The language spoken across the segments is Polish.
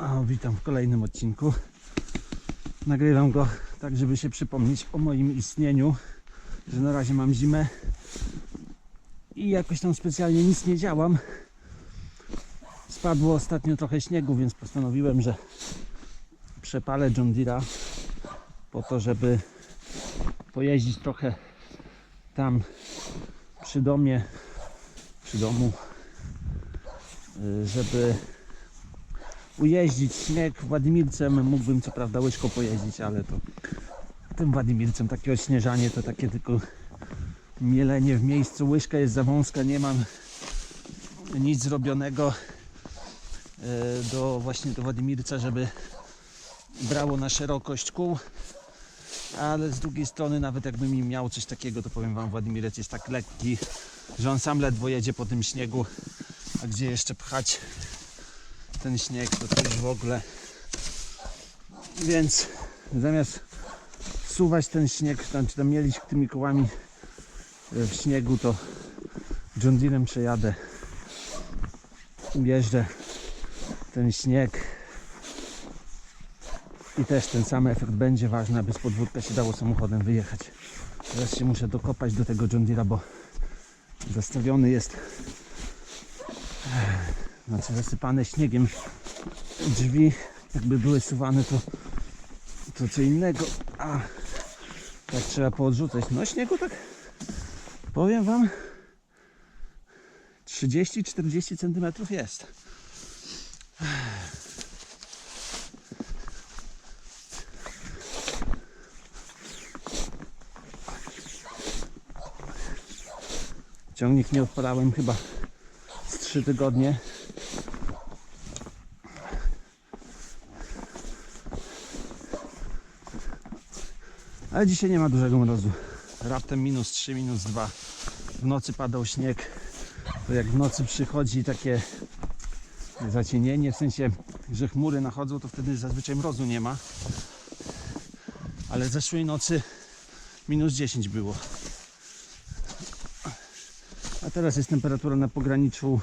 O, witam w kolejnym odcinku. Nagrywam go tak, żeby się przypomnieć o moim istnieniu, że na razie mam zimę i jakoś tam specjalnie nic nie działam. Spadło ostatnio trochę śniegu, więc postanowiłem, że przepalę John Deere'a po to, żeby pojeździć trochę tam przy domie, przy domu, y, żeby ujeździć śnieg Władimircem. Mógłbym co prawda łyżką pojeździć, ale to tym Władimircem takie odśnieżanie to takie tylko mielenie w miejscu. Łyżka jest za wąska, nie mam nic zrobionego e, do właśnie do Władimirca, żeby brało na szerokość kół. Ale z drugiej strony, nawet jakbym miał coś takiego, to powiem Wam, Władimirec jest tak lekki, że on sam ledwo jedzie po tym śniegu. A gdzie jeszcze pchać ten śnieg, to już w ogóle. Więc zamiast suwać ten śnieg, tam, czy tam mielić tymi kołami e, w śniegu, to John Deerem przejadę. Bierzę ten śnieg i też ten sam efekt będzie ważny, aby z podwórka się dało samochodem wyjechać. Teraz się muszę dokopać do tego John Deera, bo zastawiony jest znaczy zasypane śniegiem drzwi jakby były suwane to to co innego. A tak trzeba poodrzucać. No śniegu tak powiem wam 30-40 cm jest. Ciągnik nie odpalałem chyba z 3 tygodnie Ale dzisiaj nie ma dużego mrozu. Raptem minus 3, minus 2. W nocy padał śnieg. To jak w nocy przychodzi takie zacienienie, w sensie, że chmury nachodzą, to wtedy zazwyczaj mrozu nie ma. Ale zeszłej nocy minus 10 było. A teraz jest temperatura na pograniczu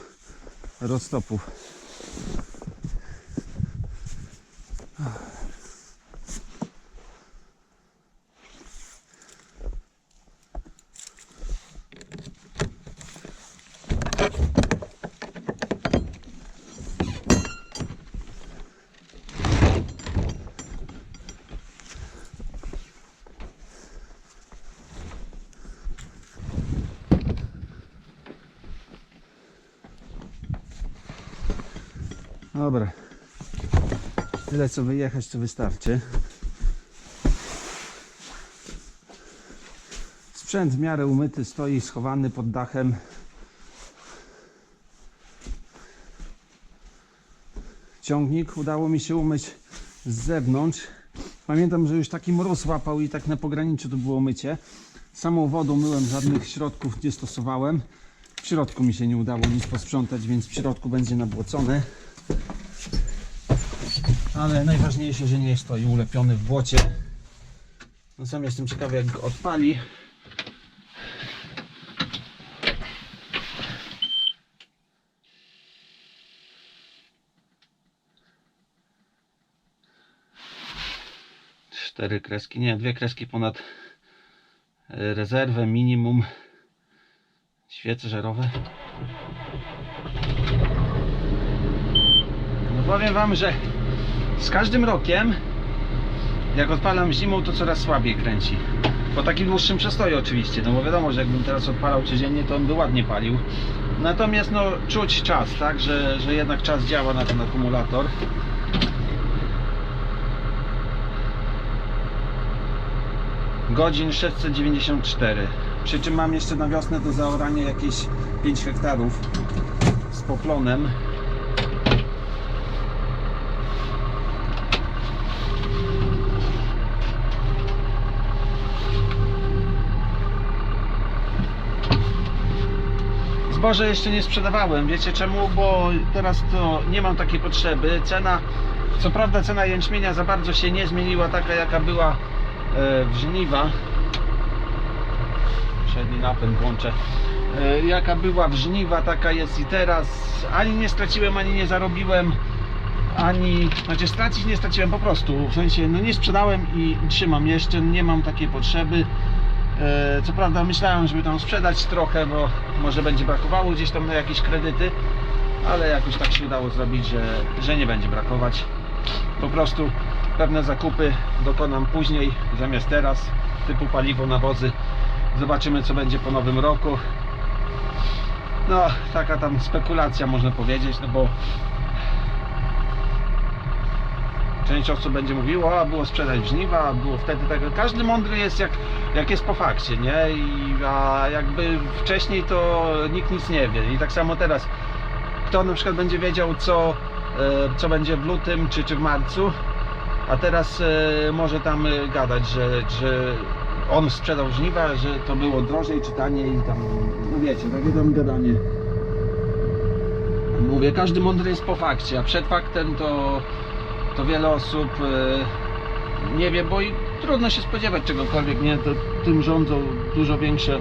roztopów. Dobra. Tyle co wyjechać to wystarczy. Sprzęt w miarę umyty stoi schowany pod dachem. Ciągnik udało mi się umyć z zewnątrz. Pamiętam, że już taki mróz łapał i tak na pograniczu to było mycie. Samą wodą myłem, żadnych środków nie stosowałem. W środku mi się nie udało nic posprzątać, więc w środku będzie nabłocone ale najważniejsze, że nie stoi ulepiony w błocie. No sam jestem ciekawy jak go odpali. Cztery kreski, nie, dwie kreski ponad e, rezerwę, minimum. Świece żerowe. No powiem wam, że z każdym rokiem, jak odpalam zimą, to coraz słabiej kręci. Po takim dłuższym przestoju oczywiście, no bo wiadomo, że jakbym teraz odpalał codziennie, to on by ładnie palił. Natomiast no czuć czas, tak, że, że jednak czas działa na ten akumulator. Godzin 694. Przy czym mam jeszcze na wiosnę do zaorania jakieś 5 hektarów z poplonem. Zboże jeszcze nie sprzedawałem. Wiecie czemu? Bo teraz to nie mam takiej potrzeby. Cena, co prawda cena jęczmienia za bardzo się nie zmieniła, taka jaka była e, w żniwa. Przedni napęd włączę. E, Jaka była w żniwa, taka jest i teraz. Ani nie straciłem, ani nie zarobiłem. ani, znaczy stracić nie straciłem po prostu, w sensie no nie sprzedałem i trzymam jeszcze, nie mam takiej potrzeby. E, Co prawda myślałem, żeby tam sprzedać trochę, bo może będzie brakowało gdzieś tam na jakieś kredyty, ale jakoś tak się udało zrobić, że, że nie będzie brakować. Po prostu pewne zakupy dokonam później zamiast teraz, typu paliwo, nawozy. Zobaczymy co będzie po nowym roku. No, taka tam spekulacja można powiedzieć, no bo Część osób będzie mówiła, a było sprzedać żniwa, a było wtedy tego. Każdy mądry jest jak, jak jest po fakcie, nie? I, a jakby wcześniej to nikt nic nie wie. I tak samo teraz. Kto na przykład będzie wiedział, co, e, co będzie w lutym czy, czy w marcu, a teraz e, może tam e, gadać, że, że on sprzedał żniwa, że to było drożej czy taniej i tam, no wiecie, takie tam gadanie. Mówię, każdy mądry jest po fakcie, a przed faktem to to wiele osób e, nie wie, bo i trudno się spodziewać czegokolwiek, nie? To tym rządzą dużo większe. e,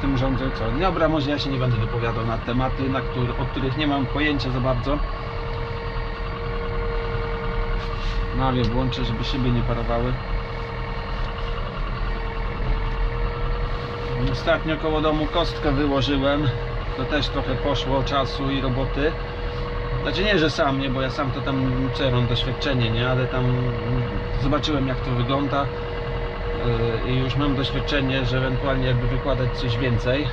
Tym rządzą co? Dobra, może ja się nie będę wypowiadał na tematy, na który, o których nie mam pojęcia za bardzo. Nawię włączę, żeby szyby nie parowały. Ostatnio koło domu kostkę wyłożyłem. To też trochę poszło czasu i roboty. Znaczy nie, że sam, nie, bo ja sam to tam co doświadczenie, nie, ale tam zobaczyłem jak to wygląda yy, i już mam doświadczenie, że ewentualnie jakby wykładać coś więcej.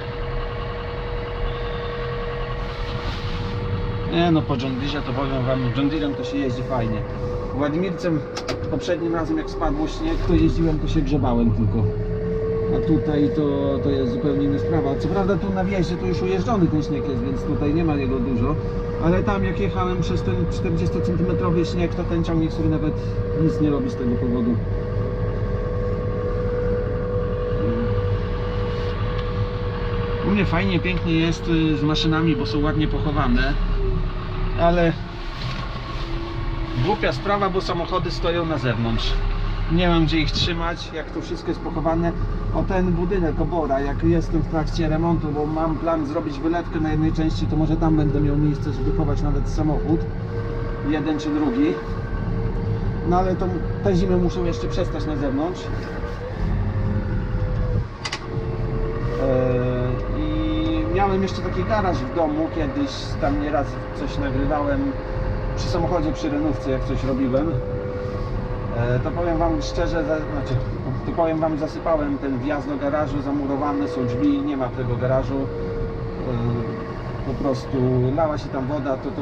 Nie no, po John Deere to powiem wam, John Deerem to się jeździ fajnie. Władimircem poprzednim razem jak spadło śnieg, to jeździłem, to się grzebałem tylko. A tutaj to, to jest zupełnie inna sprawa. Co prawda tu na wjeździe to już ujeżdżony ten śnieg jest, więc tutaj nie ma jego dużo. Ale tam jak jechałem przez ten 40 cm śnieg, to ten ciągnik sobie nawet nic nie robi z tego powodu. U mnie fajnie, pięknie jest y, z maszynami, bo są ładnie pochowane. Ale głupia sprawa, bo samochody stoją na zewnątrz. Nie mam gdzie ich trzymać, jak to wszystko jest pochowane. O ten budynek obora, jak jestem w trakcie remontu, bo mam plan zrobić wylewkę na jednej części, to może tam będę miał miejsce, żeby chować nawet samochód. Jeden czy drugi. No ale to tę zimę muszę jeszcze przestać na zewnątrz. Eee, I miałem jeszcze taki garaż w domu, kiedyś tam nieraz coś nagrywałem przy samochodzie, przy renówce, jak coś robiłem. E, To powiem Wam szczerze, za- znaczy, to powiem Wam, zasypałem ten wjazd do garażu, zamurowane są drzwi, nie ma tego garażu. E, Po prostu lała się tam woda, to to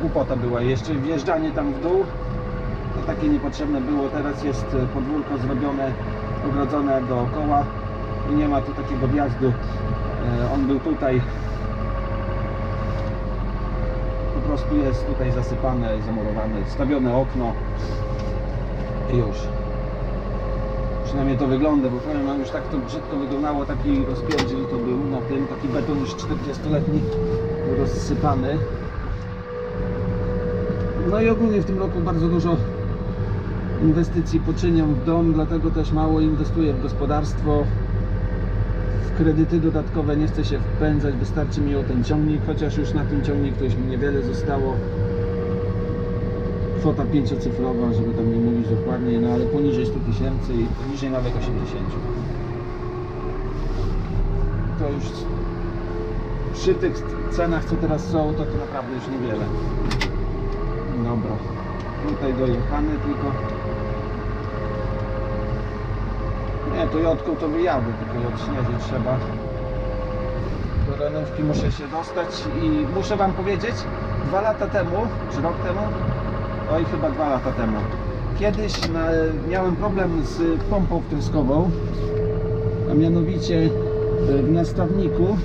głupota była. Jeszcze wjeżdżanie tam w dół, to takie niepotrzebne było. Teraz jest podwórko zrobione, ogrodzone dookoła i nie ma tu takiego wjazdu. E, On był tutaj. Po prostu jest tutaj zasypane, zamurowane, stawione okno. Już. Przynajmniej to wygląda, bo powiem wam, już tak to brzydko wyglądało, taki rozpierdziel to był na tym, taki beton już 40-letni rozsypany. No i ogólnie w tym roku bardzo dużo inwestycji poczyniam w dom, dlatego też mało inwestuję w gospodarstwo. W kredyty dodatkowe nie chcę się wpędzać, wystarczy mi o ten ciągnik, chociaż już na tym ciągniku już mi niewiele zostało kwota pięciocyfrowa, żeby tam nie mówić dokładnie, no ale poniżej 100 tysięcy i poniżej nawet 80. To już przy tych cenach, co teraz są, to to naprawdę już niewiele. Dobra, tutaj dojechany tylko. Nie, to jodką to wyjadę, tylko odśnieżyć trzeba. Do renówki muszę się dostać i muszę Wam powiedzieć, dwa lata temu, czy rok temu, oj chyba dwa lata temu. Kiedyś na, miałem problem z pompą wtryskową, a mianowicie e, w nastawniku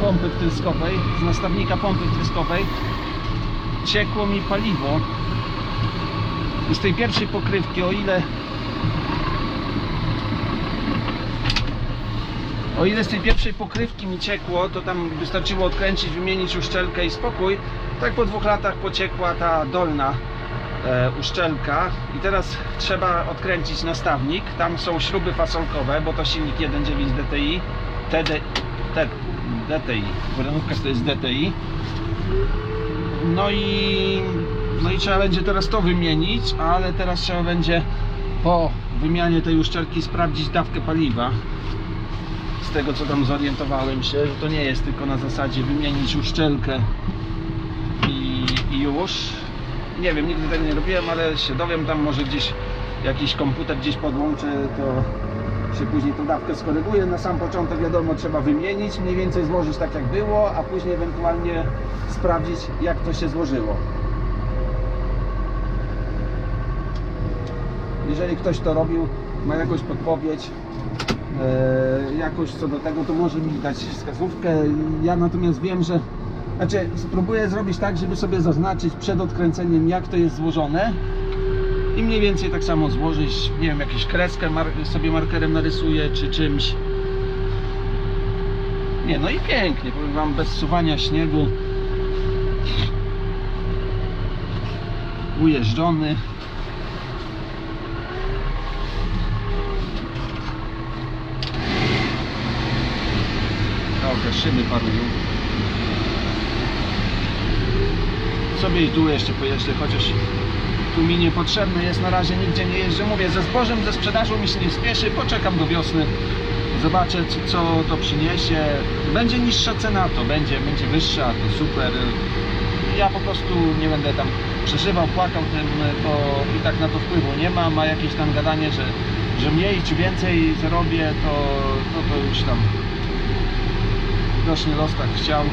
pompy wtryskowej, z nastawnika pompy wtryskowej ciekło mi paliwo z tej pierwszej pokrywki, o ile O ile z tej pierwszej pokrywki mi ciekło, to tam wystarczyło odkręcić, wymienić uszczelkę i spokój. Tak po dwóch latach pociekła ta dolna e, uszczelka i teraz trzeba odkręcić nastawnik. Tam są śruby fasolkowe, bo to silnik 1.9 DTI, TD, T, DTI. W renówkach to jest DTI. No i, no i trzeba będzie teraz to wymienić, ale teraz trzeba będzie po wymianie tej uszczelki sprawdzić dawkę paliwa. Z tego co tam zorientowałem się, że to nie jest tylko na zasadzie wymienić uszczelkę już. Nie wiem, nigdy tego nie robiłem, ale się dowiem tam może gdzieś jakiś komputer gdzieś podłączę, to się później tą dawkę skoryguje. Na sam początek wiadomo trzeba wymienić, mniej więcej złożyć tak jak było, a później ewentualnie sprawdzić jak to się złożyło. Jeżeli ktoś to robił, ma jakąś podpowiedź, e, jakoś co do tego, to może mi dać wskazówkę. Ja natomiast wiem, że znaczy spróbuję zrobić tak, żeby sobie zaznaczyć przed odkręceniem jak to jest złożone i mniej więcej tak samo złożyć, nie wiem, jakąś kreskę mar sobie markerem narysuję czy czymś. Nie, no i pięknie, powiem wam, bez suwania śniegu. Ujeżdżony. Te szyby parują. Sobie i tu jeszcze pojeżdżę, chociaż tu mi niepotrzebny jest, na razie nigdzie nie jeżdżę. Mówię, ze zbożem, ze sprzedażą mi się nie spieszy, poczekam do wiosny. Zobaczę, co, to przyniesie. Będzie niższa cena, to będzie, będzie wyższa, to super. Ja po prostu nie będę tam przeżywał, płakał tym, to i tak na to wpływu nie mam, a jakieś tam gadanie, że, że mniej czy więcej zarobię, to, no to już tam widocznie los tak chciał.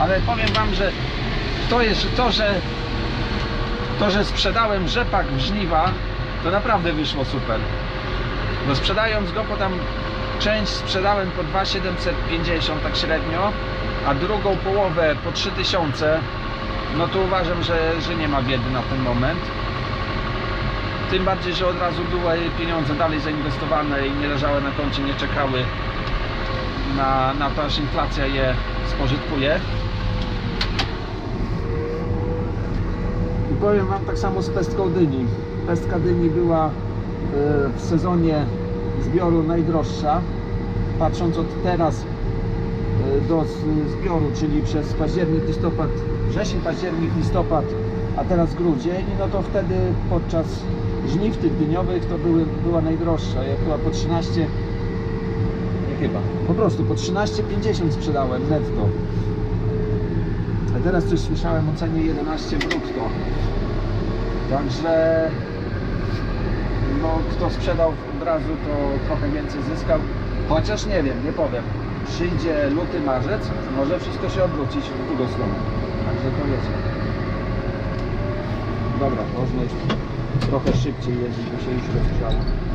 Ale powiem wam, że to jest to, że to, że sprzedałem rzepak w żniwa, to naprawdę wyszło super. Bo sprzedając go, po tam część sprzedałem po 2,750 tak średnio, a drugą połowę po 3000, no to uważam, że, że nie ma biedy na ten moment. Tym bardziej, że od razu były pieniądze dalej zainwestowane i nie leżały na koncie, nie czekały na, na to, aż inflacja je spożytkuje. Powiem Wam tak samo z pestką dyni. Pestka dyni była e, w sezonie zbioru najdroższa. Patrząc od teraz e, do zbioru, czyli przez październik, listopad, wrzesień, październik, listopad, a teraz grudzień, no to wtedy podczas żniw tych dyniowych to były, była najdroższa. Ja chyba po 13, nie chyba, po prostu po 13,50 sprzedałem netto. A teraz coś słyszałem o cenie 11 brutto. Także no, kto sprzedał od razu, to trochę więcej zyskał. Chociaż nie wiem, nie powiem. Przyjdzie luty, marzec, może wszystko się obrócić w drugą stronę. Także to wiecie. Dobra, można już trochę szybciej jeździć, bo się już rozgrzało.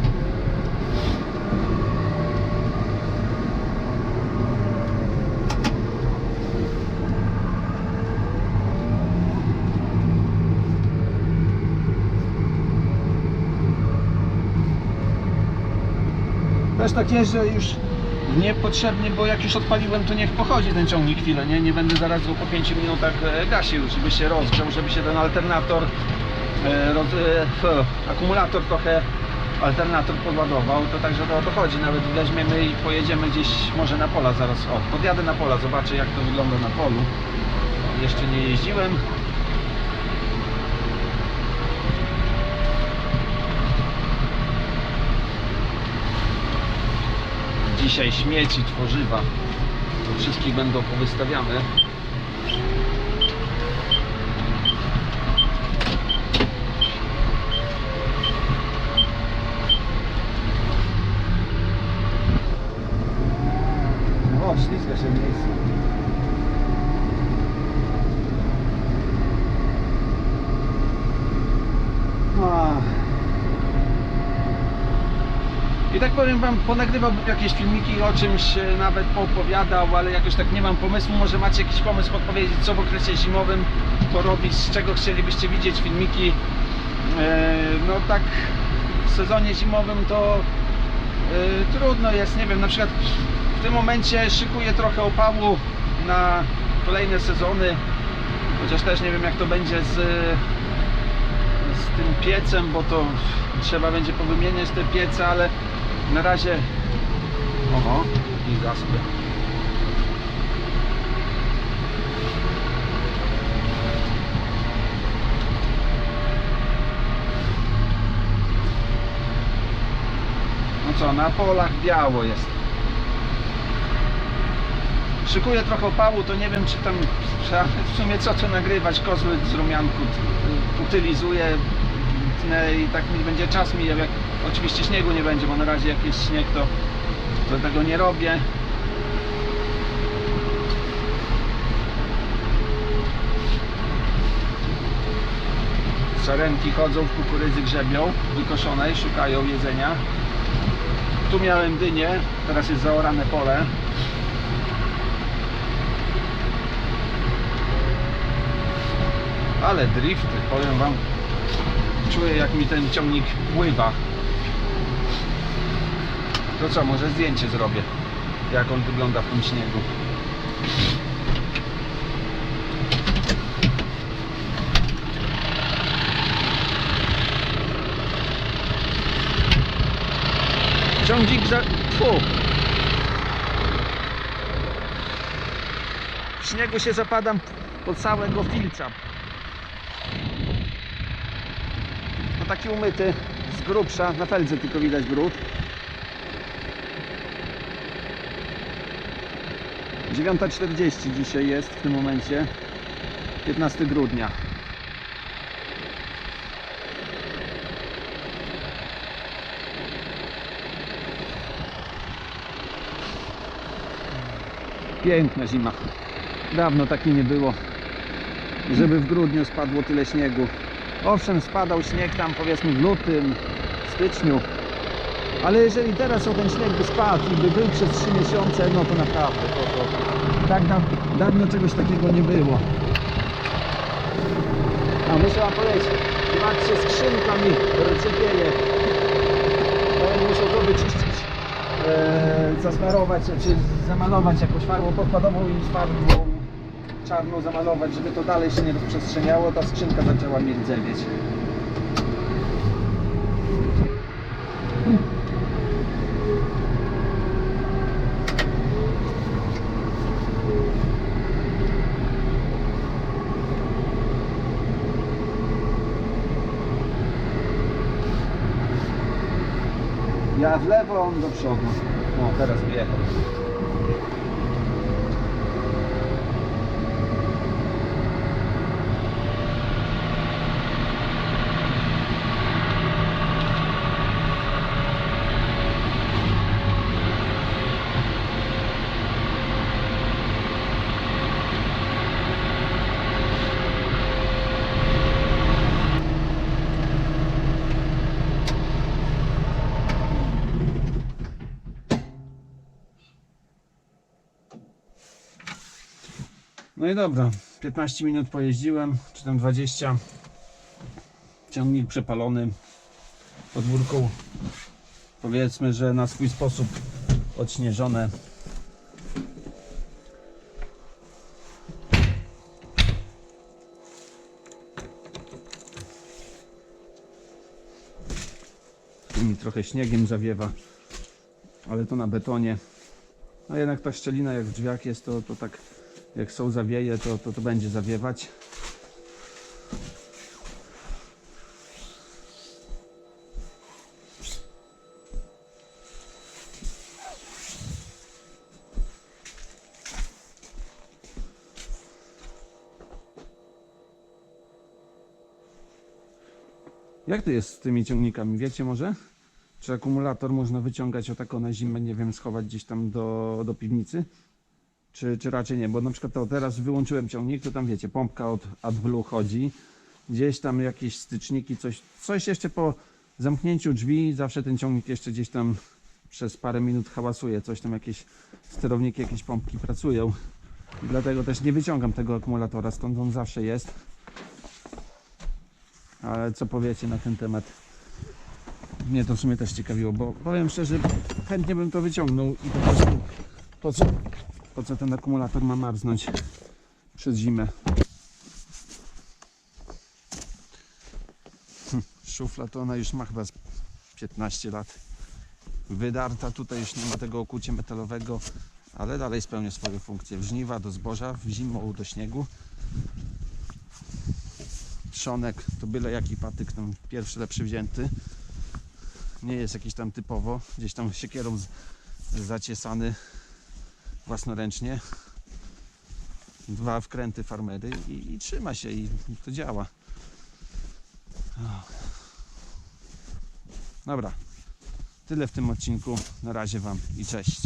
Też tak jeżdżę już niepotrzebnie, bo jak już odpaliłem, to niech pochodzi ten ciągnik chwilę, nie? Nie będę zaraz po 5 minutach e, gasił, żeby się rozgrzał, żeby się ten alternator, e, roz, e, akumulator trochę, alternator podładował, to także to chodzi. Nawet weźmiemy i pojedziemy gdzieś może na pola zaraz. O, podjadę na pola, zobaczę jak to wygląda na polu. Jeszcze nie jeździłem. Dzisiaj śmieci, tworzywa. To wszystkich będą powystawiane. O, ślizga się w miejscu. Ach. I wam, ponagrywałbym jakieś filmiki, o czymś e, nawet poopowiadał, ale jakoś tak nie mam pomysłu. Może macie jakiś pomysł podpowiedzieć, co w okresie zimowym porobić, z czego chcielibyście widzieć filmiki. E, No tak w sezonie zimowym to e, trudno jest, nie wiem, na przykład w tym momencie szykuję trochę opału na kolejne sezony, chociaż też nie wiem jak to będzie z, z tym piecem, bo to trzeba będzie powymieniać te piece, ale na razie oho, tej zaspy. No co, na polach biało jest. Szykuję trochę opału, to nie wiem czy tam w sumie co tu nagrywać, kozły z rumianku tnę i tak mi będzie czas mijał, jak oczywiście śniegu nie będzie, bo na razie jak jest śnieg to, to tego nie robię. Sarenki chodzą w kukurydzy grzebią wykoszonej, szukają jedzenia. Tu miałem dynię, teraz jest zaorane pole. Ale drifty, powiem wam, czuję jak mi ten ciągnik pływa. To co, może zdjęcie zrobię, jak on wygląda w tym śniegu. Ciągnik za... Fu. W śniegu się zapadam po całego filca. No taki umyty z grubsza, na feldze tylko widać brud. 9.40 dzisiaj jest w tym momencie. 15 grudnia. Piękna zima. Dawno takiej nie było, żeby w grudniu spadło tyle śniegu. Owszem, spadał śnieg tam powiedzmy w lutym, styczniu, ale jeżeli teraz o ten śnieg by spadł i by był przez 3 miesiące, no to naprawdę, to, to tak da, dawno czegoś takiego nie było. A muszę wam powiedzieć, patrzcie, skrzynka mi recykieje. Będę musiał to wyczyścić, e, zasmarować, czy zamalować jakąś farbą podkładową i farbą czarną zamalować, żeby to dalej się nie rozprzestrzeniało, ta skrzynka zaczęła mi w lewo, on do przodu. O, teraz wyjechał. No i dobra, 15 minut pojeździłem, czy tam 20. Ciągnik przepalony. Podwórką powiedzmy, że na swój sposób odśnieżone. Tu mi trochę śniegiem zawiewa, ale to na betonie. A jednak ta szczelina jak w drzwiach jest, to, to tak jak są zawieje, to, to, to będzie zawiewać. Jak to jest z tymi ciągnikami? Wiecie może? Czy akumulator można wyciągać o taką na zimę, nie wiem, schować gdzieś tam do, do piwnicy? Czy, czy raczej nie? Bo na przykład to teraz wyłączyłem ciągnik, to tam wiecie, pompka od AdBlue chodzi, gdzieś tam jakieś styczniki, coś, coś jeszcze po zamknięciu drzwi, zawsze ten ciągnik jeszcze gdzieś tam przez parę minut hałasuje, coś tam jakieś sterowniki, jakieś pompki pracują. Dlatego też nie wyciągam tego akumulatora, stąd on zawsze jest. Ale co powiecie na ten temat? Mnie to w sumie też ciekawiło, bo powiem szczerze, chętnie bym to wyciągnął i po prostu po co, po co ten akumulator ma marznąć przez zimę. Hm, Szufla to ona już ma chyba z 15 lat. wydarta, tutaj już nie ma tego okucia metalowego, ale dalej spełnia swoją funkcję. W żniwa do zboża, w zimą do śniegu. Trzonek to byle jaki patyk, tam pierwszy lepszy wzięty. Nie jest jakiś tam typowo, gdzieś tam siekierą zaciesany własnoręcznie. Dwa wkręty farmery i, i trzyma się i to działa. Dobra, tyle w tym odcinku. Na razie Wam i cześć.